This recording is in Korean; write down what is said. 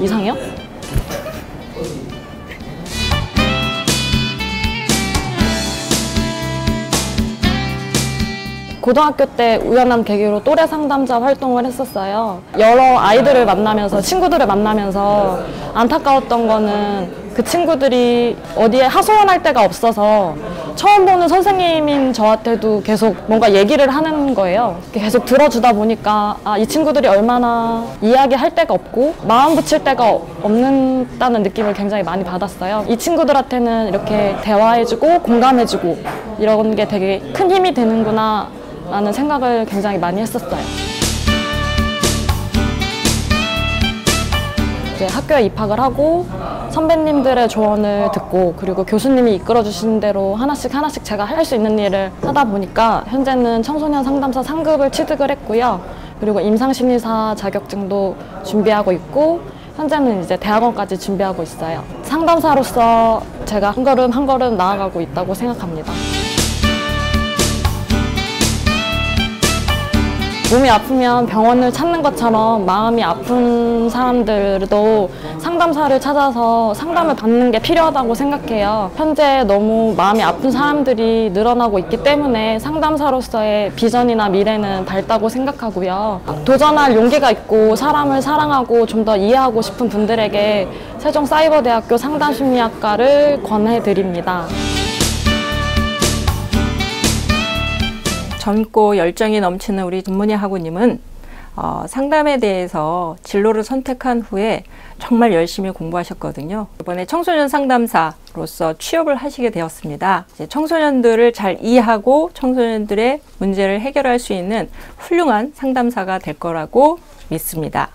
이상해요? 고등학교 때 우연한 계기로 또래 상담자 활동을 했었어요. 여러 아이들을 만나면서 친구들을 만나면서 안타까웠던 거는 그 친구들이 어디에 하소연할 데가 없어서 처음 보는 선생님인 저한테도 계속 뭔가 얘기를 하는 거예요. 계속 들어주다 보니까 아, 이 친구들이 얼마나 이야기할 데가 없고 마음 붙일 데가 없는다는 느낌을 굉장히 많이 받았어요. 이 친구들한테는 이렇게 대화해주고 공감해주고 이런 게 되게 큰 힘이 되는구나 라는 생각을 굉장히 많이 했었어요. 이제 학교에 입학을 하고 선배님들의 조언을 듣고 그리고 교수님이 이끌어 주신 대로 하나씩 하나씩 제가 할 수 있는 일을 하다 보니까 현재는 청소년 상담사 상급을 취득을 했고요. 그리고 임상심리사 자격증도 준비하고 있고 현재는 이제 대학원까지 준비하고 있어요. 상담사로서 제가 한 걸음 한 걸음 나아가고 있다고 생각합니다. 몸이 아프면 병원을 찾는 것처럼 마음이 아픈 사람들도 상담사를 찾아서 상담을 받는 게 필요하다고 생각해요. 현재 너무 마음이 아픈 사람들이 늘어나고 있기 때문에 상담사로서의 비전이나 미래는 밝다고 생각하고요. 도전할 용기가 있고 사람을 사랑하고 좀 더 이해하고 싶은 분들에게 세종사이버대학교 상담심리학과를 권해드립니다. 젊고 열정이 넘치는 우리 김문희 학우님은 어, 상담에 대해서 진로를 선택한 후에 정말 열심히 공부하셨거든요. 이번에 청소년 상담사로서 취업을 하시게 되었습니다. 청소년들을 잘 이해하고 청소년들의 문제를 해결할 수 있는 훌륭한 상담사가 될 거라고 믿습니다.